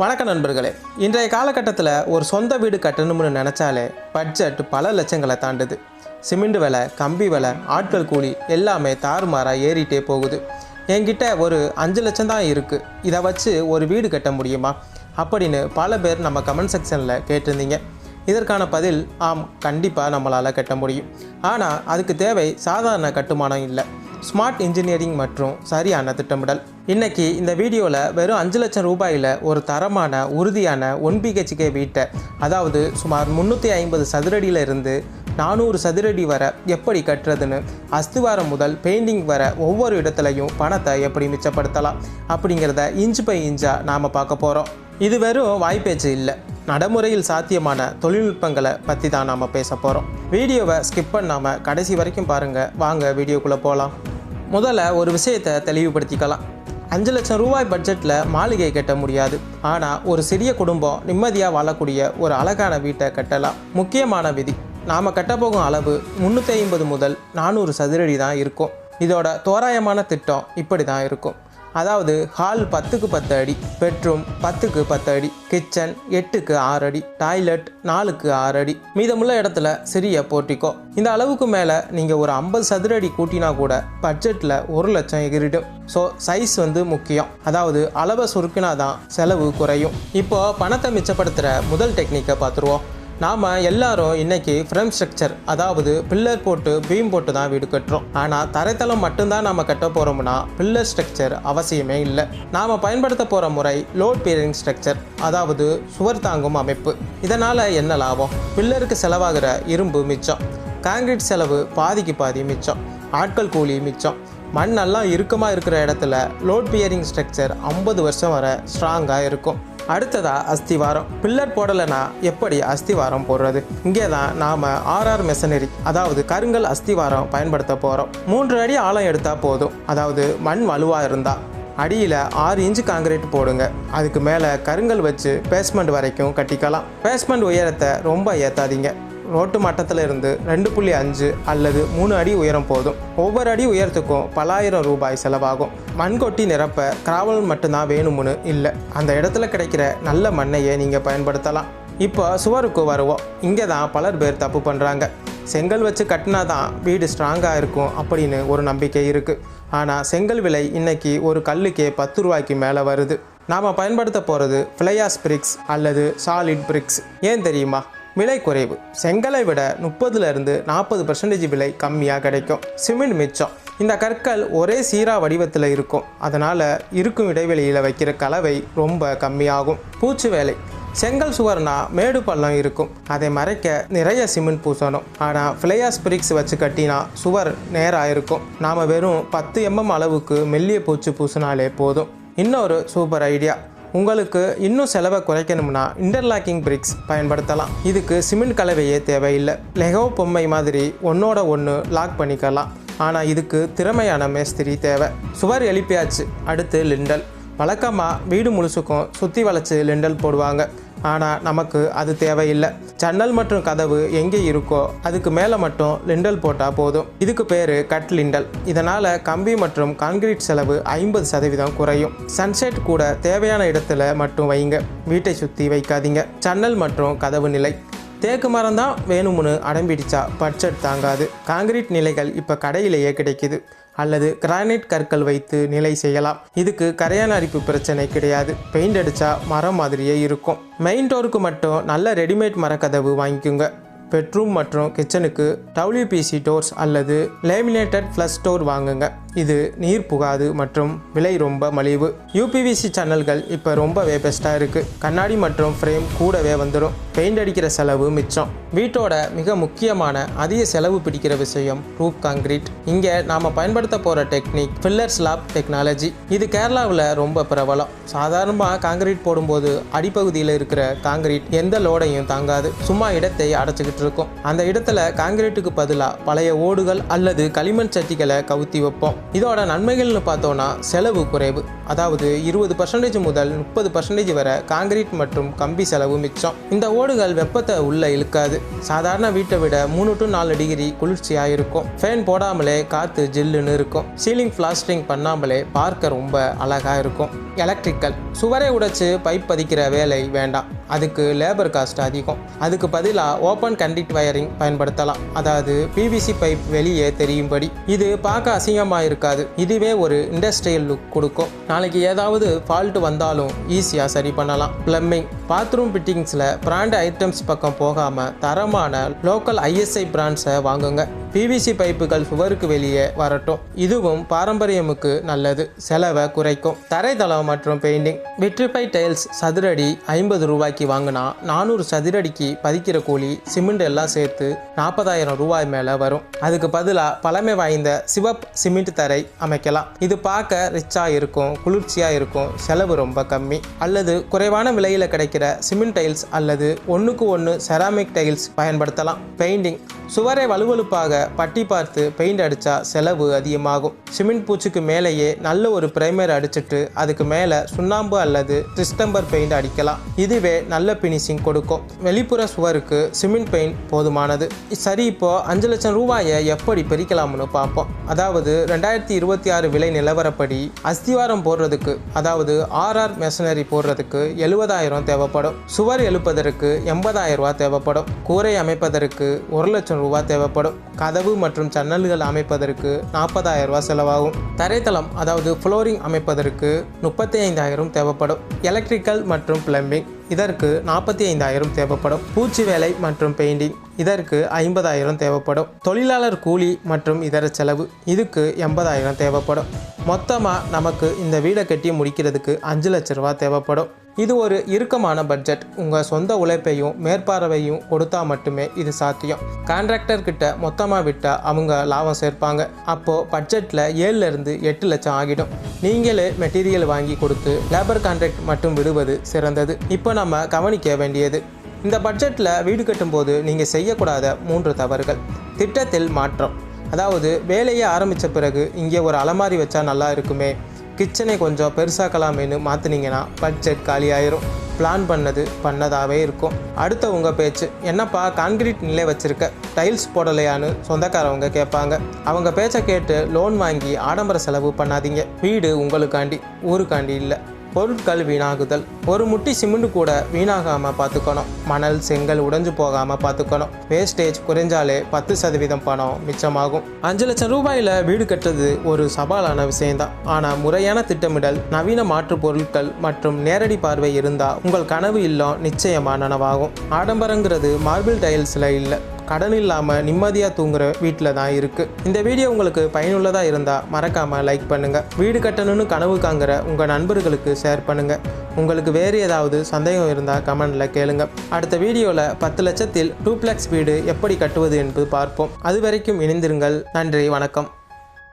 வணக்க நண்பர்களே. இன்றைய காலகட்டத்தில் ஒரு சொந்த வீடு கட்டணும்னு நினச்சாலே பட்ஜெட் பல லட்சங்களை தாண்டுது. சிமெண்ட் விலை கம்பி விலை ஆட்கள் கூலி எல்லாமே தாறுமாறாக ஏறிட்டே போகுது. என்கிட்ட ஒரு அஞ்சு லட்சம் தான் இருக்குது இதை வச்சு ஒரு வீடு கட்ட முடியுமா? அப்படின்னு பல பேர் நம்ம கமெண்ட் செக்ஷனில் கேட்டிருந்தீங்க. இதற்கான பதில் ஆம் கண்டிப்பாக நம்மளால் கட்ட முடியும். ஆனால் அதுக்கு தேவை சாதாரண கட்டுமானம் இல்லை. ஸ்மார்ட் இன்ஜினியரிங் மற்றும் சரியான திட்டமிடல். இன்னைக்கு இந்த வீடியோவில் வெறும் அஞ்சு லட்சம் ரூபாயில் ஒரு தரமான உறுதியான ஒன் பிஹெச்கே வீட்டை அதாவது சுமார் முந்நூற்றி ஐம்பது சதுரடியில் இருந்து நானூறு சதுரடி வர எப்படி கட்டுறதுன்னு அஸ்திவாரம் முதல் பெயிண்டிங் வர ஒவ்வொரு இடத்துலையும் பணத்தை எப்படி மிச்சப்படுத்தலாம் அப்படிங்கிறத இன்ச் பை இன்ச்சாக நாம் பார்க்க போகிறோம் இது வெறும் வாய்ப்பேச்சு இல்லை. நடைமுறையில் சாத்தியமான தொழில்நுட்பங்களை பற்றி தான் நாம் பேச போகிறோம் வீடியோவை ஸ்கிப் பண்ணாமல் கடைசி வரைக்கும் பாருங்கள் வாங்க வீடியோக்குள்ளே போகலாம் முதல்ல ஒரு விஷயத்தை தெளிவுபடுத்திக்கலாம். அஞ்சு லட்சம் ரூபாய் பட்ஜெட்டில் மாளிகை கட்ட முடியாது. ஆனால் ஒரு சிறிய குடும்பம் நிம்மதியாக வாழக்கூடிய ஒரு அழகான வீட்டை கட்டலாம். முக்கியமான விதி நாம் கட்டப்போகும் அளவு முந்நூற்றி ஐம்பது முதல் நானூறு சதுரடி தான் இருக்கும். இதோட தோராயமான திட்டம் இப்படி தான் இருக்கும். அதாவது ஹால் பத்துக்கு பத்து அடி பெட்ரூம் பத்துக்கு பத்து அடி கிச்சன் எட்டுக்கு ஆறு அடி டாய்லெட் நாலுக்கு ஆறு அடி. மீதமுள்ள இடத்துல சிறிய போர்ட்டிக்கோ. இந்த அளவுக்கு மேலே நீங்கள் ஒரு ஐம்பது சதுர அடி கூட்டினா கூட பட்ஜெட்டில் ஒரு லட்சம் எகிரிடும். ஸோ சைஸ் வந்து முக்கியம். அதாவது அளவை சுருக்கினா தான் செலவு குறையும். இப்போ பணத்தை மிச்சப்படுத்துகிற முதல் டெக்னிக்கை பார்த்துருவோம். நாம் எல்லாரும் இன்னைக்கு ஃப்ரேம் ஸ்ட்ரக்சர் அதாவது பில்லர் போட்டு பீம் போட்டு தான் வீடு கட்டுறோம். ஆனால் தரைத்தளம் மட்டும்தான் நம்ம கட்ட போகிறோம்னா பில்லர் ஸ்ட்ரக்சர் அவசியமே இல்லை. நாம் பயன்படுத்த போகிற முறை லோட் பேரிங் ஸ்ட்ரக்சர் அதாவது சுவர் தாங்கும் அமைப்பு. இதனால் என்ன லாபம்? பில்லருக்கு செலவாகிற இரும்பு மிச்சம். காங்கிரீட் செலவு பாதிக்கு பாதி மிச்சம். ஆட்கள் கூலி மிச்சம். மண் நல்லா இறுக்கமாக இருக்கிற இடத்துல லோட் பியரிங் ஸ்ட்ரக்சர் ஐம்பது வருஷம் வர ஸ்ட்ராங்காக இருக்கும். அடுத்ததா அஸ்திவாரம். பில்லர் போடலைன்னா எப்படி அஸ்திவாரம் போடுறது? இங்கே தான் நாம் ஆர்ஆர் மெஷனரி அதாவது கருங்கல் அஸ்திவாரம் பயன்படுத்த போகிறோம் மூன்று அடி ஆழம் எடுத்தால் போதும். அதாவது மண் வலுவாக இருந்தால் அடியில் ஆறு இன்ச்சு காங்கிரீட் போடுங்க. அதுக்கு மேலே கருங்கல் வச்சு பேஸ்மெண்ட் வரைக்கும் கட்டிக்கலாம். பேஸ்மெண்ட் உயரத்தை ரொம்ப ஏற்றாதீங்க ரோட்டு மட்டத்தில் இருந்து ரெண்டு புள்ளி அஞ்சு அல்லது மூணு அடி உயரம் போதும். ஒவ்வொரு அடி உயரத்துக்கும் பலாயிரம் ரூபாய் செலவாகும். மண் கொட்டி நிரப்ப கிராவல் மட்டும்தான் வேணும்னு இல்லை. அந்த இடத்துல கிடைக்கிற நல்ல மண்ணையே நீங்கள் பயன்படுத்தலாம். இப்போ சுவருக்கு வருவோம். இங்கே தான் பலர் பேர் தப்பு பண்ணுறாங்க செங்கல் வச்சு கட்டினா தான் வீடு ஸ்ட்ராங்காக இருக்கும் அப்படின்னு ஒரு நம்பிக்கை இருக்குது ஆனால் செங்கல் விலை இன்னைக்கு ஒரு கல்லுக்கே பத்து ரூபாய்க்கு மேலே வருது. நாம் பயன்படுத்த போகிறது ஃப்ளையாஸ் பிரிக்ஸ் அல்லது சாலிட் பிரிக்ஸ். ஏன் தெரியுமா? விலை குறைவு. செங்கலை விட முப்பதுல இருந்து நாற்பது பர்சன்டேஜ் விலை கம்மியாக கிடைக்கும். சிமெண்ட் மிச்சம். இந்த கற்கள் ஒரே சீரா வடிவத்தில் இருக்கும். அதனால் இருக்கும் இடைவெளியில் வைக்கிற கலவை ரொம்ப கம்மியாகும். பூச்சு வேலை. செங்கல் சுவர்னா மேடு பள்ளம் இருக்கும். அதை மறைக்க நிறைய சிமெண்ட் பூசணும். ஆனால் ஃப்ளையாஸ் பிரிக்ஸ் வச்சு கட்டினா சுவர் நேராக இருக்கும். நாம் வெறும் பத்து எம்எம் அளவுக்கு மெல்லிய பூச்சு பூசினாலே போதும். இன்னொரு சூப்பர் ஐடியா. உங்களுக்கு இன்னும் செலவை குறைக்கணும்னா இன்டர்லாக்கிங் பிரிக்ஸ் பயன்படுத்தலாம். இதுக்கு சிமெண்ட் கலவையே தேவையில்லை. லெகோ பொம்மை மாதிரி ஒன்னோட ஒன்று லாக் பண்ணிக்கலாம். ஆனால் இதுக்கு திறமையான மேஸ்திரி தேவை. சுவர் எழுப்பியாச்சு. அடுத்து லிண்டல் வழக்கமாக வீடு முழுசுக்கும் சுற்றி வளைச்சி லிண்டல் போடுவாங்க. ஆனால் நமக்கு அது தேவையில்லை. ஜன்னல் மற்றும் கதவு எங்கே இருக்கோ அதுக்கு மேலே மட்டும் லிண்டல் போட்டால் போதும். இதுக்கு பேர் கட் லிண்டல். இதனால் கம்பி மற்றும் கான்கிரீட் செலவு ஐம்பது சதவீதம் குறையும். சன்செட் கூட தேவையான இடத்துல மட்டும் வைங்க. வீட்டை சுற்றி வைக்காதீங்க. ஜன்னல் மற்றும் கதவு நிலை. தேக்கு மரம் தான் வேணும்னு அடம்பிடிச்சா பட்ஜெட் தாங்காது. காங்கிரீட் நிலைகள் இப்போ கடையிலேயே கிடைக்குது. அல்லது கிரானைட் கற்கள் வைத்து நிலை செய்யலாம். இதுக்கு கரையான் அரிப்பு பிரச்சனை கிடையாது. பெயிண்ட் அடித்தா மரம் மாதிரியே இருக்கும். மெயின் டோருக்கு மட்டும் நல்ல ரெடிமேட் மரக்கதவு வாங்கிக்கோங்க. பெட்ரூம் மற்றும் கிச்சனுக்கு டபிள்யூபிசி டோர்ஸ் அல்லது லேமினேட்டட் ஃப்ளஷ் டோர் வாங்குங்க. இது நீர் புகாது மற்றும் விலை ரொம்ப மலிவு. யூபிவிசி சேனல்கள் இப்போ ரொம்பவே பெஸ்ட்டாக இருக்குது கண்ணாடி மற்றும் ஃப்ரேம் கூடவே வந்துடும் பெயிண்ட் அடிக்கிற செலவு மிச்சம். வீட்டோட மிக முக்கியமான அதிக செலவு பிடிக்கிற விஷயம் ரூப் காங்கிரீட் இங்கே நாம் பயன்படுத்த போகிற டெக்னிக் ஃபில்லர் ஸ்லாப் டெக்னாலஜி இது கேரளாவில் ரொம்ப பிரபலம். சாதாரணமாக காங்கிரீட் போடும்போது அடிப்பகுதியில் இருக்கிற காங்கிரீட் எந்த லோடையும் தாங்காது. சும்மா இடத்தை அடைச்சிக்கிட்டு இருக்கும். அந்த இடத்துல காங்கிரீட்டுக்கு பதிலாக பழைய ஓடுகள் அல்லது களிமண் சட்டிகளை கவுத்தி வைப்போம். இதோட நன்மைகள்னு பார்த்தோன்னா செலவு குறைவு. அதாவது இருபது பர்சன்டேஜ் முதல் முப்பது பர்சன்டேஜ் வரை காங்கிரீட் மற்றும் கம்பி செலவு மிச்சம். இந்த ஓடுகள் வெப்பத்தை உள்ள இழுக்காது. சாதாரண வீட்டை விட மூணு டு நாலு டிகிரி குளிர்ச்சியாக இருக்கும். ஃபேன் போடாமலே காற்று ஜில்லுன்னு இருக்கும். சீலிங் பிளாஸ்டரிங் பண்ணாமலே பார்க்க ரொம்ப அழகாக இருக்கும். எலக்ட்ரிக்கல் சுவரை உடைச்சு பைப் பதிக்கிற வேலை வேண்டாம். அதுக்கு லேபர் காஸ்ட் அதிகம். அதுக்கு பதிலாக ஓப்பன் கண்டிக்ட் வயரிங் பயன்படுத்தலாம். அதாவது பிவிசி பைப் வெளியே தெரியும்படி. இது பார்க்க அசிங்கமாக இருக்காது. இதுவே ஒரு இண்டஸ்ட்ரியல் லுக் கொடுக்கும். நாளைக்கு ஏதாவது ஃபால்ட் வந்தாலும் ஈஸியாக சரி பண்ணலாம். பிளம்பிங் பாத்ரூம் ஃபிட்டிங்ஸில் பிராண்ட் ஐட்டம்ஸ் பக்கம் போகாமல் தரமான லோக்கல் ஐஎஸ்ஐ பிராண்ட்ஸை வாங்குங்க. பிவிசி பைப்புகள் சுவருக்கு வெளியே வரட்டும். இதுவும் பாரம்பரியமுக்கு நல்லது. செலவை குறைக்கும். தரைதளம் மற்றும் பெயிண்டிங் விட்ரிஃபை டைல்ஸ் சதுரடி ஐம்பது ரூபாய்க்கு வாங்கினா நானூறு சதுரடிக்கு பதிக்கிற கூலி சிமெண்ட் எல்லாம் சேர்த்து நாற்பதாயிரம் ரூபாய் மேலே வரும். அதுக்கு பதிலாக பழமை வாய்ந்த சிவப் சிமெண்ட் தரை அமைக்கலாம். இது பார்க்க ரிச்சாக இருக்கும் குளிர்ச்சியாக இருக்கும் செலவு ரொம்ப கம்மி. அல்லது குறைவான விலையில் கிடைக்கிற சிமெண்ட் டைல்ஸ் அல்லது ஒன்றுக்கு ஒன்று செராமிக் டைல்ஸ் பயன்படுத்தலாம். பெயிண்டிங் சுவரை வலுவலுப்பாக பட்டி பார்த்து பெயிண்ட் அடித்தா செலவு அதிகமாகும். சிமெண்ட் பூச்சுக்கு மேலேயே நல்ல ஒரு பிரைமர் அடிச்சிட்டு அதுக்கு மேலே சுண்ணாம்பு அல்லது டிஸ்டம்பர் பெயிண்ட் அடிக்கலாம். இதுவே நல்ல பினிஷிங் கொடுக்கும். வெளிப்புற சுவருக்கு சிமெண்ட் பெயிண்ட் போதுமானது. சரி இப்போ அஞ்சு லட்சம் ரூபாயை எப்படி பிரிக்கலாம்னு பார்ப்போம். அதாவது ரெண்டாயிரத்தி இருபத்தி ஆறு விலை நிலவரப்படி அஸ்திவாரம் போடுறதுக்கு அதாவது ஆர்ஆர் மெஷனரி போடுறதுக்கு எழுபதாயிரம் தேவைப்படும். சுவர் எழுப்பதற்கு எண்பதாயிரம் ரூபா தேவைப்படும். கூரை அமைப்பதற்கு ஒரு லட்சம் ரூபாய் தேவைப்படும். கதவு மற்றும் ஜன்னல்கள் அமைப்பதற்கு நாற்பதாயிரம் ரூபா செலவாகும். தரைத்தளம் அதாவது ஃப்ளோரிங் அமைப்பதற்கு முப்பத்தி ஐந்தாயிரம் தேவைப்படும். எலக்ட்ரிக்கல் மற்றும் பிளம்பிங் இதற்கு நாற்பத்தி ஐந்தாயிரம் தேவைப்படும். பூச்சி வேலை மற்றும் பெயிண்டிங் இதற்கு ஐம்பதாயிரம் தேவைப்படும். தொழிலாளர் கூலி மற்றும் இதர செலவு இதுக்கு எண்பதாயிரம் தேவைப்படும். மொத்தமாக நமக்கு இந்த வீடை கட்டி முடிக்கிறதுக்கு அஞ்சு லட்ச ரூபா தேவைப்படும். இது ஒரு இறுக்கமான பட்ஜெட். உங்கள் சொந்த உழைப்பையும் மேற்பார்வையும் கொடுத்தா மட்டுமே இது சாத்தியம். கான்ட்ராக்டர் கிட்ட மொத்தமாக விட்டால் அவங்க லாபம் சேர்ப்பாங்க. அப்போது பட்ஜெட்டில் ஏழுலேருந்து எட்டு லட்சம் ஆகிடும். நீங்களே மெட்டீரியல் வாங்கி கொடுத்து லேபர் கான்ட்ராக்ட் மட்டும் விடுவது சிறந்தது. இப்போ நம்ம கவனிக்க வேண்டியது இந்த பட்ஜெட்டில் வீடு கட்டும்போது நீங்கள் செய்யக்கூடாத மூன்று தவறுகள். திட்டத்தில் மாற்றம் அதாவது வேலையை ஆரம்பித்த பிறகு இங்கே ஒரு அலமாரி வச்சா நல்லா இருக்குமே கிச்சனை கொஞ்சம் பெருசாக்கலாமேன்னு மாற்றினீங்கன்னா பட்ஜெட் காலியாயிரும். பிளான் பண்ணது பண்ணதாகவே இருக்கும். அடுத்த உங்கள் பேச்சு என்னப்பா கான்கிரீட் நிலை வச்சுருக்க? டைல்ஸ் போடலையான்னு சொந்தக்காரவங்க கேட்பாங்க. அவங்க பேச்சை கேட்டு லோன் வாங்கி ஆடம்பர செலவு பண்ணாதீங்க. வீடு உங்களுக்காண்டி ஊருக்காண்டி இல்லை. பொருட்கள் வீணாகுதல். ஒரு முட்டி சிமெண்ட் கூட வீணாகாமல் பார்த்துக்கணும் மணல் செங்கல் உடைஞ்சு போகாமல் பார்த்துக்கணும் வேஸ்டேஜ் குறைஞ்சாலே பத்து சதவீதம் பணம் மிச்சமாகும். அஞ்சு லட்சம் ரூபாயில் வீடு கட்டுறது ஒரு சவாலான விஷயம்தான். ஆனால் முறையான திட்டமிடல் நவீன மாற்று பொருட்கள் மற்றும் நேரடி பார்வை இருந்தால் உங்கள் கனவு இல்லம் நிச்சயமாக நனவாகும். ஆடம்பரங்கிறது மார்பிள் டைல்ஸில் இல்லை. கடன் இல்லாமல் நிம்மதியாக தூங்குற வீட்டில் தான் இருக்குது இந்த வீடியோ உங்களுக்கு பயனுள்ளதாக இருந்தால் மறக்காமல் லைக் பண்ணுங்கள் வீடு கட்டணும்னு கனவு காங்கிற உங்கள் நண்பர்களுக்கு ஷேர் பண்ணுங்கள் உங்களுக்கு வேறு ஏதாவது சந்தேகம் இருந்தால் கமெண்டில் கேளுங்க. அடுத்த வீடியோவில் பத்து லட்சத்தில் டூப்ளெக்ஸ் வீடு எப்படி கட்டுவது என்பது பார்ப்போம். அது வரைக்கும் இணைந்திருங்கள். நன்றி வணக்கம்.